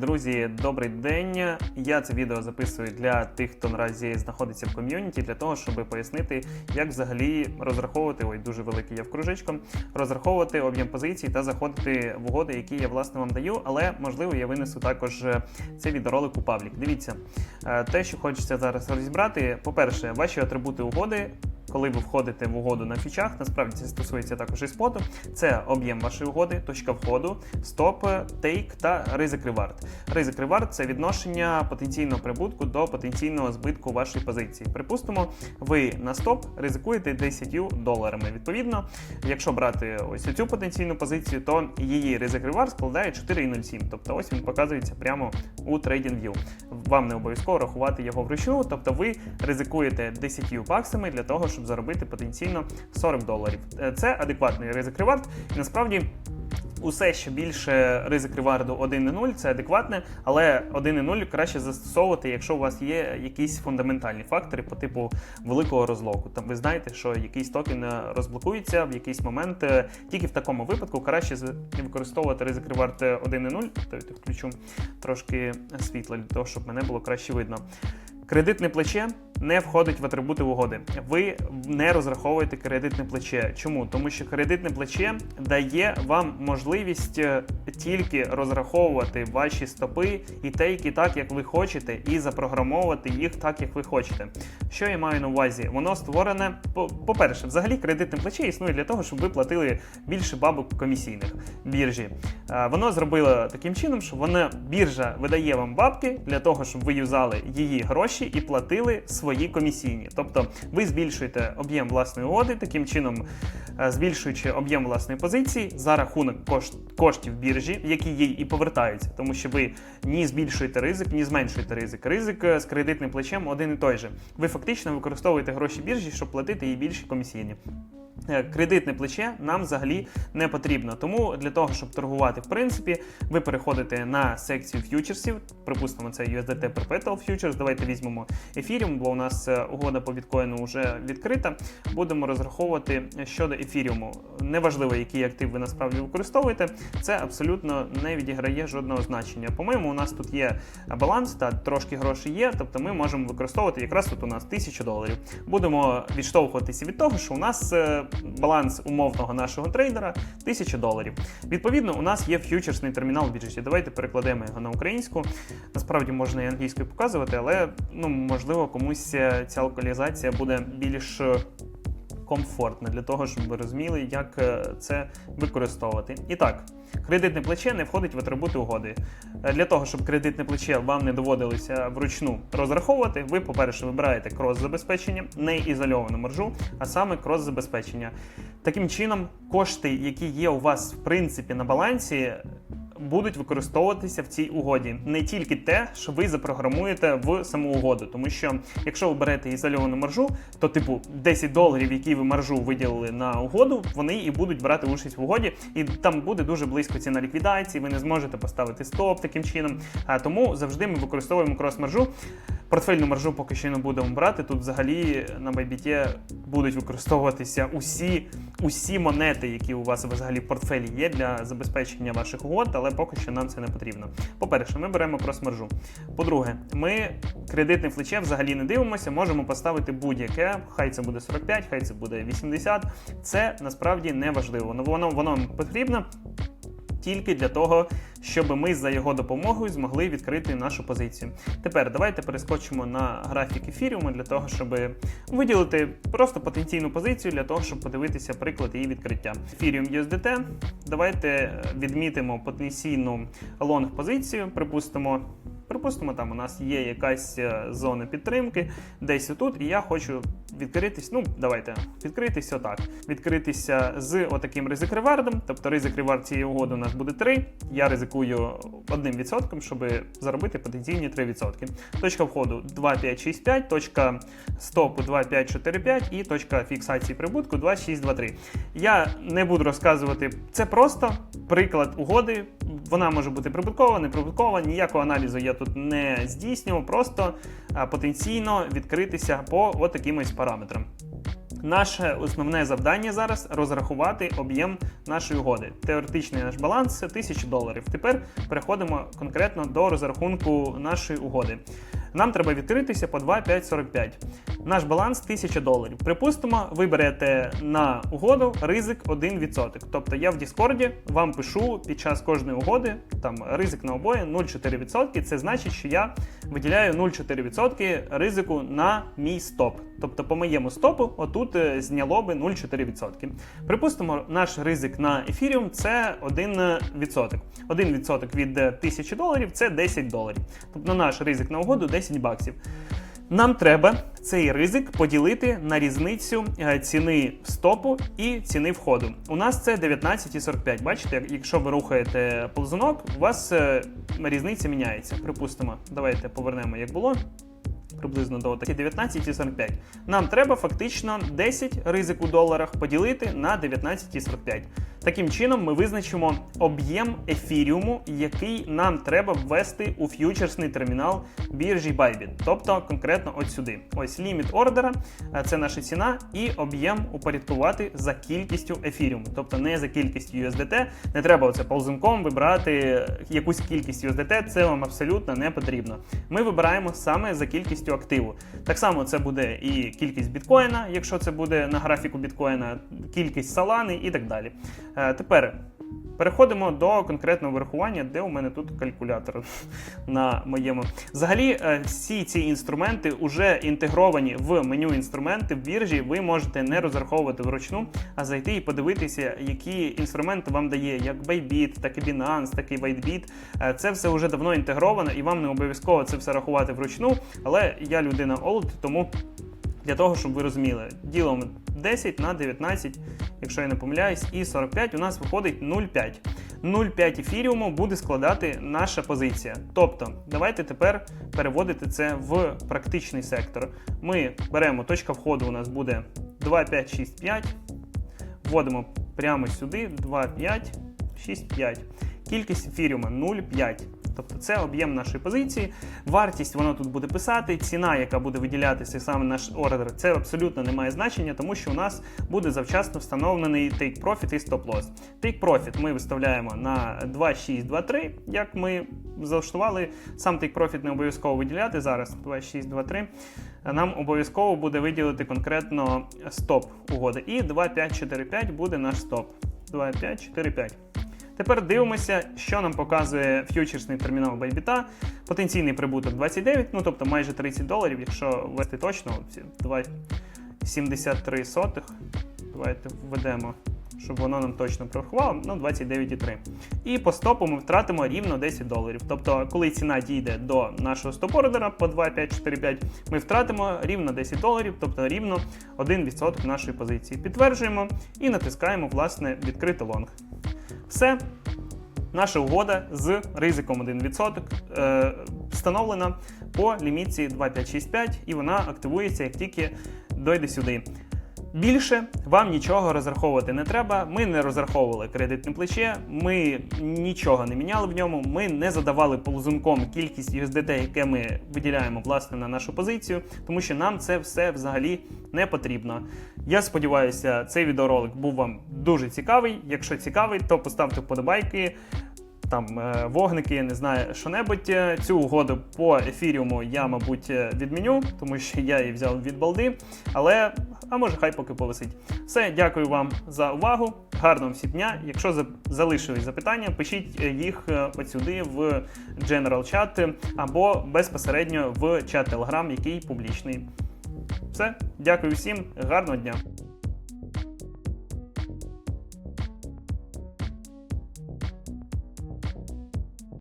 Друзі, добрий день. Я це відео записую для тих, хто наразі знаходиться в ком'юніті, для того, щоб пояснити, як взагалі розраховувати ой, дуже великий я в кружечком, розраховувати об'єм позицій та заходити в угоди, які я власне вам даю. Але можливо я винесу також е, цей відеоролик у паблік. Дивіться, е, те, що хочеться зараз розібрати. По-перше, ваші атрибути угоди. Коли ви входите в угоду на фічах, насправді це стосується також і споту. Це об'єм вашої угоди, точка входу, стоп, тейк та ризик ревард. Ризик ревард це відношення потенційного прибутку до потенційного збитку вашої позиції. Припустимо, ви на стоп ризикуєте 10 доларами. Відповідно, якщо брати ось цю потенційну позицію, то її ризик ревард складає 4,07. Тобто ось він показується прямо у TradingView. Вам не обов'язково рахувати його вручну, тобто ви ризикуєте 10 баксами для того, щоб заробити потенційно 40 доларів. Е, Це адекватний ризик ревард. І насправді. Усе, що більше ризик реварду 1,0, це адекватне, але 1,0 краще застосовувати, якщо у вас є якісь фундаментальні фактори по типу великого розлоку. Там ви знаєте, що якийсь токен розблокується в якийсь момент. Е, Тільки в такому випадку краще використовувати ризик ревард 1,0. Тобто включу трошки світла для того, щоб мене було краще видно. Кредитне плече не входить в атрибути угоди. Ви не розраховуєте кредитне плече. Чому? Тому що кредитне плече дає вам можливість е, тільки розраховувати ваші стопи і тейки так, як ви хочете, і запрограмовувати їх так, як ви хочете. Що я маю на увазі? Воно створене. по- По-перше, взагалі кредитне плече існує для того, щоб ви платили більше бабок комісійних біржі. Е, Воно зробило таким чином, що вона біржа видає вам бабки для того, щоб ви юзали її гроші і платили свої комісійні. Тобто ви збільшуєте об'єм власної угоди, таким чином е, збільшуючи об'єм власної позиції за рахунок кошт- коштів біржі, які їй і повертаються, тому що ви ні збільшуєте ризик, ні зменшуєте ризик. Ризик е, з кредитним плечем один і той же. Ви фактично використовуєте гроші біржі, щоб платити їй більші комісійні. Е, Кредитне плече нам взагалі не потрібно. Тому для того, щоб торгувати, в принципі, ви переходите на секцію ф'ючерсів. Припустимо, це USDT Perpetual Futures. Давайте візьмемо ефіріум, бо у нас е, угода по біткоїну вже відкрита. Будемо розраховувати щодо ефіріуму. Неважливо, який актив ви насправді використовуєте, це абсолютно не відіграє жодного значення. По-моєму, у нас тут є баланс та трошки грошей є, тобто ми можемо використовувати якраз тут у нас 1000 доларів. Будемо відштовхуватися від того, що у нас е, баланс умовного нашого трейдера 1000 доларів. Відповідно, у нас є ф'ючерсний термінал в біджеті. Давайте перекладемо його на українську. Насправді можна і англійською показувати, але ну можливо комусь е, ця локалізація буде більш. Е, Комфортна для того, щоб ви розуміли, як е, це використовувати. І так, кредитне плече не входить в атрибути угоди. Е, Для того, щоб кредитне плече вам не доводилося вручну розраховувати, ви, по-перше, вибираєте крос-забезпечення, не ізольовану маржу, а саме крос-забезпечення. Таким чином, кошти, які є у вас в принципі на балансі, будуть використовуватися в цій угоді. Не тільки те, що ви запрограмуєте в саму угоду. Тому що якщо ви берете ізольовану маржу, то типу 10 доларів, які ви маржу виділили на угоду, вони і будуть брати участь в угоді, і там буде дуже близько ціна ліквідації. Ви не зможете поставити стоп таким чином. Тому завжди ми використовуємо крос-маржу. Портфельну маржу поки що не будемо брати. Тут взагалі на Байбіті будуть використовуватися усі, усі монети, які у вас взагалі в портфелі є для забезпечення ваших угод, але поки що нам це не потрібно. По-перше, ми беремо крос-маржу. По-друге, ми кредитне плече взагалі не дивимося, можемо поставити будь-яке, хай це буде 45, хай це буде 80. Це насправді не важливо. Воно, воно нам потрібно тільки для того, щоб ми за його допомогою змогли відкрити нашу позицію. Тепер давайте перескочимо на графік ефіріуму для того, щоб виділити просто потенційну позицію для того, щоб подивитися приклад її відкриття. Ефіріум USDT. Давайте відмітимо потенційну лонг позицію, припустимо. Припустимо, там у нас є якась е, зона підтримки, десь отут, і я хочу відкритись. Ну, давайте відкритись отак. Відкритися з отаким ризик ревардом. Тобто ризик ревард цієї угоди у нас буде 3. Я ризикую одним відсотком, щоб заробити потенційні 3%. Точка входу 2565, точка стопу 2545 і точка фіксації прибутку 2623. Я не буду розказувати. Це просто приклад угоди. Вона може бути прибуткова, неприбуткова, ніякого аналізу я тут не здійснював, просто потенційно відкритися по от таким ось параметрам. Наше основне завдання зараз розрахувати об'єм нашої угоди. Теоретичний наш баланс 1000 доларів. Тепер переходимо конкретно до розрахунку нашої угоди. Нам треба відкритися по 2,545. Наш баланс 1000 доларів. Припустимо, ви берете на угоду ризик 1%. Тобто я в Діскорді вам пишу під час кожної угоди там ризик на обоє 0,4%. Це значить, що я виділяю 0,4% ризику на мій стоп. Тобто по моєму стопу отут е, зняло би 0,4%. Припустимо, наш ризик на ефіріум це 1%. 1% від е, 1000 доларів це 10 доларів. Тобто наш ризик на угоду 10 баксів. Нам треба цей ризик поділити на різницю е, ціни стопу і ціни входу. У нас це 19,45. Бачите, якщо ви рухаєте ползунок, у вас е, різниця міняється. Припустимо, давайте повернемо як було. Приблизно до такі 19,45. Нам треба фактично 10 ризик у доларах поділити на 19,45. Таким чином, ми визначимо об'єм ефіріуму, який нам треба ввести у ф'ючерсний термінал біржі Bybit. Тобто конкретно от сюди. Ось ліміт ордера, е, це наша ціна, і об'єм упорядкувати за кількістю ефіріуму. Тобто не за кількістю USDT. Не треба оце ползунком вибирати якусь кількість USDT, це вам абсолютно не потрібно. Ми вибираємо саме за кількістю активу. Так само це буде і кількість біткоїна, якщо це буде на графіку біткоїна, кількість салани і так далі. Е, Тепер переходимо до конкретного вирахування, де у мене тут калькулятор на моєму. Взагалі, е, всі ці інструменти вже інтегровані в меню інструменти в біржі. Ви можете не розраховувати вручну, а зайти і подивитися, які інструменти вам дає як Bybit, так і Binance, так і WhiteBit. Е, Це все вже давно інтегровано, і вам не обов'язково це все рахувати вручну. Але я людина old, тому для того, щоб ви розуміли, ділимо 10 на 19, якщо я не помиляюсь, і 45 у нас виходить 0,5. 0,5 ефіріуму буде складати наша позиція. Тобто, давайте тепер переводити це в практичний сектор. Ми беремо точка входу, у нас буде 2,565. Вводимо прямо сюди 2,565. Кількість ефіріума 0,5. Тобто це об'єм нашої позиції. Вартість воно тут буде писати. Ціна, яка буде виділятися саме наш ордер, це абсолютно не має значення, тому що у нас буде завчасно встановлений take profit і stop loss. Take profit ми виставляємо на 2,623, як ми залаштували. Сам take profit не обов'язково виділяти зараз. 2,623. Нам обов'язково буде виділити конкретно стоп угоди. І 2,545 буде наш стоп. 2,545. Тепер дивимося, що нам показує ф'ючерсний термінал Bybit. Потенційний прибуток 29, ну тобто майже 30 доларів, якщо ввести точно, 2,73. Давайте введемо, щоб воно нам точно прорахувало, ну 29,3. І по стопу ми втратимо рівно 10 доларів. Тобто, коли ціна дійде до нашого стоп-ордера по 2,545, ми втратимо рівно 10 доларів, тобто рівно 1% нашої позиції. Підтверджуємо і натискаємо власне відкрити лонг. Все. Наша угода з ризиком 1% е, встановлена по лімітці 2565 і вона активується як тільки дойде сюди. Більше вам нічого розраховувати не треба. Ми не розраховували кредитне плече, ми нічого не міняли в ньому. Ми не задавали ползунком кількість USDT, яке ми виділяємо власне на нашу позицію, тому що нам це все взагалі не потрібно. Я сподіваюся, цей відеоролик був вам дуже цікавий. Якщо цікавий, то поставте вподобайки. Там е, вогники, я не знаю, що-небудь. Е, Цю угоду по ефіріуму я, мабуть, відміню, тому що я її взяв від балди. Але, а може, хай поки повисить. Все, дякую вам за увагу. Гарного всі дня. Якщо за- залишились запитання, пишіть е, їх е, от сюди в General Chat або безпосередньо в чат Telegram, який публічний. Все, дякую всім, гарного дня.